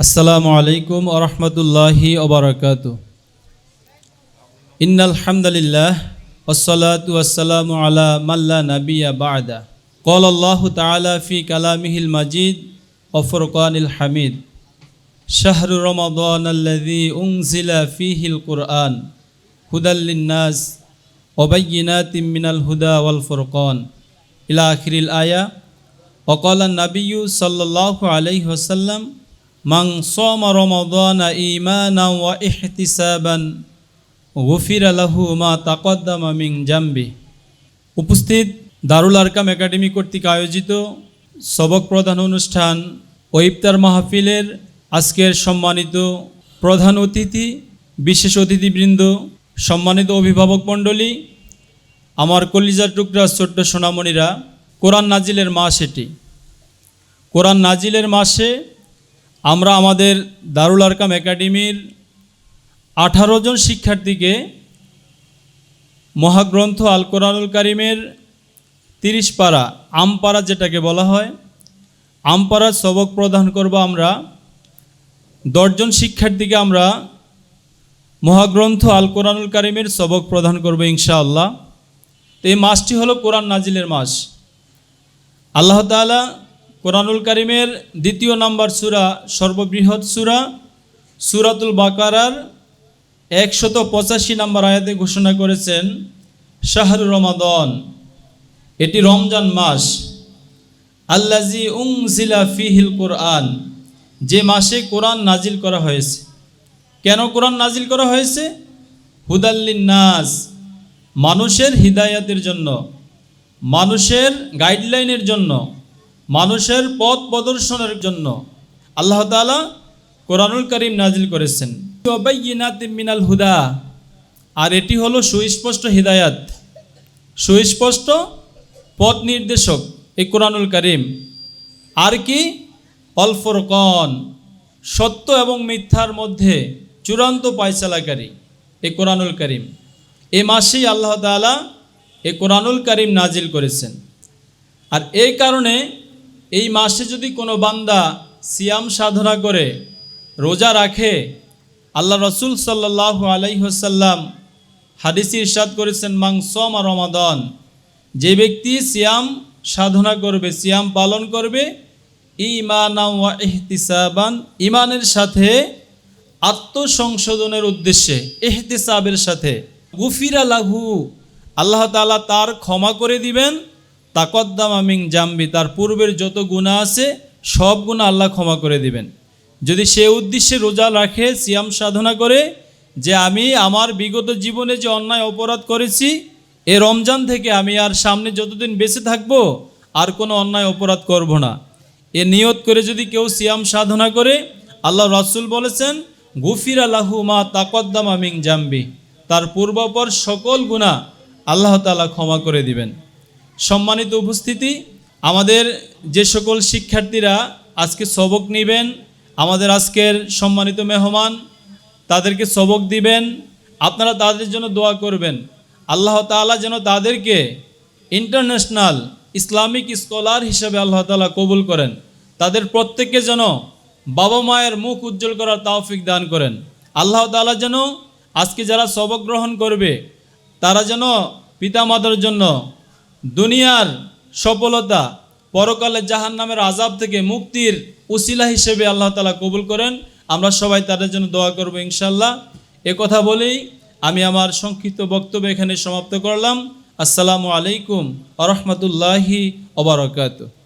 আসসালামু আলাইকুম আরহামতুল্লাহি ওবরাকাত ইন্নাল হামদুলিল্লাহ والصلاة والسلام على من لا نبي بعده قال الله تعالى في كلامه المجيد وفرقان الحميد شهر رمضان الذي أنزل فيه القرآن هدى للناس وبينات من الهدى والفرقان إلى آخر الآية وقال النبي صلى الله عليه وسلم من صام رمضان إيمانا واحتسابا গফির আলাহু মা তাকদ্দামা মিং জাম্বি উপস্থিত দারুল আরকাম একাডেমি কর্তৃক আয়োজিত সবক প্রধান অনুষ্ঠান ও ইফতার মাহফিলের আজকের সম্মানিত প্রধান অতিথি বিশেষ অতিথিবৃন্দ সম্মানিত অভিভাবক মণ্ডলী আমার কলিজার টুকরা ছোট্ট সোনামণিরা কোরআন নাজিলের মাস এটি কোরআন নাজিলের মাসে আমরা আমাদের দারুল আরকাম একাডেমির আঠারো জন শিক্ষার্থীকে মহাগ্রন্থ আল কোরআনুল কারিমের তিরিশ পাড়া আমপাড়া যেটাকে বলা হয় আমপাড়া সবক প্রদান করব আমরা। দশজন শিক্ষার্থীকে আমরা মহাগ্রন্থ আল কোরআনুল কারিমের সবক প্রদান করব ইনশাআল্লাহ। তো এই মাসটি হলো কোরআন নাজিলের মাস। আল্লাহ তাআলা কোরআনুল কারিমের দ্বিতীয় নাম্বার সুরা সর্ববৃহৎ সুরা, সুরাতুল বাকারার একশত পঁচাশি নম্বর আয়াতে ঘোষণা করেছেন শাহরু রমাদন। এটি রমজান মাস। আল্লাজি উংজিলা ফিহিল কোরআন। যে মাসে কোরআন নাজিল করা হয়েছে। কেন কোরআন নাজিল করা হয়েছে? হুদাল্লিন নাস মানুষের হিদায়াতের জন্য। মানুষের গাইডলাইনের জন্য। মানুষের পথ প্রদর্শনের জন্য আল্লাহ তাআলা কোরআনুল করিম নাজিল করেছেন। মিনাল হুদা। আর এটি হলো সুস্পষ্ট হিদায়াত, সুস্পষ্ট পথ নির্দেশক এই কোরআনুল করিম। আর কি? অল্ফরকন সত্য এবং মিথ্যার মধ্যে চূড়ান্ত পায়চালাকারী এ কোরআনুল করিম। এ মাসেই আল্লাহ তাআলা এ কোরআনুল করিম নাজিল করেছেন। আর এই কারণে এই মাসে যদি কোনো বান্দা সিয়াম সাধনা করে, রোজা রাখে, আল্লাহ রসুল সাল্লাহ আলাইহসাল্লাম হাদিসি ইরশাদ করেছেন, মাং সম রমাদন যে ব্যক্তি সিয়াম সাধনা করবে, সিয়াম পালন করবে ইমান ইহতিসাবান ইমানের সাথে আত্মসংশোধনের উদ্দেশ্যে এহতিসাবের সাথে। গুফিরা লাহু, আল্লাহ তালা তার ক্ষমা করে দিবেন তাকদ্দাম আমিং জাম্বি, তার পূর্বের যত গুণা আছে, সব গুণা আল্লাহ ক্ষমা করে দিবেন। যদি সে উদ্দেশ্যে রোজা রাখে, সিয়াম সাধনা করে, যে আমি আমার বিগত জীবনে যে অন্যায় অপরাধ করেছি, এ রমজান থেকে আমি আর সামনে যতদিন বেঁচে থাকব, আর কোনো অন্যায় অপরাধ করব না। এ নিয়ত করে যদি কেউ সিয়াম সাধনা করে, আল্লাহ রাসুল বলেছেন, গুফির আল্লাহু মা তাকদ্দাম আমিং জাম্বি তার পূর্বপর সকল গুণা আল্লাহ তালা ক্ষমা করে দিবেন। সম্মানিত উপস্থিতি, আমাদের যে সকল শিক্ষার্থীরা আজকে সবক নেবেন, আমাদের আজকের সম্মানিত মেহমান, তাদেরকে সবক দিবেন, আপনারা তাদের জন্য দোয়া করবেন। আল্লাহ তাআলা যেন তাদেরকে ইন্টারন্যাশনাল ইসলামিক স্কলার হিসেবে আল্লাহ তালা কবুল করেন। তাদের প্রত্যেককে যেন বাবা মায়ের মুখ উজ্জ্বল করার তাওফিক দান করেন। আল্লাহ তাআলা যেন আজকে যারা সবক গ্রহণ করবে, তারা যেন পিতামাতার জন্য দুনিয়ার সফলতা পরকালে জাহান নামের আজাব থেকে মুক্তির উসিলা হিসেবে আল্লাহ তালা কবুল করেন। আমরা সবাই তাদের জন্য দোয়া করব ইনশাল্লাহ এ কথা বলেই আমি আমার সংক্ষিপ্ত বক্তব্য এখানে সমাপ্ত করলাম। আসসালামু আলাইকুম আরহামতুল্লাহি রহমতুল্লাহি ওবরাকাত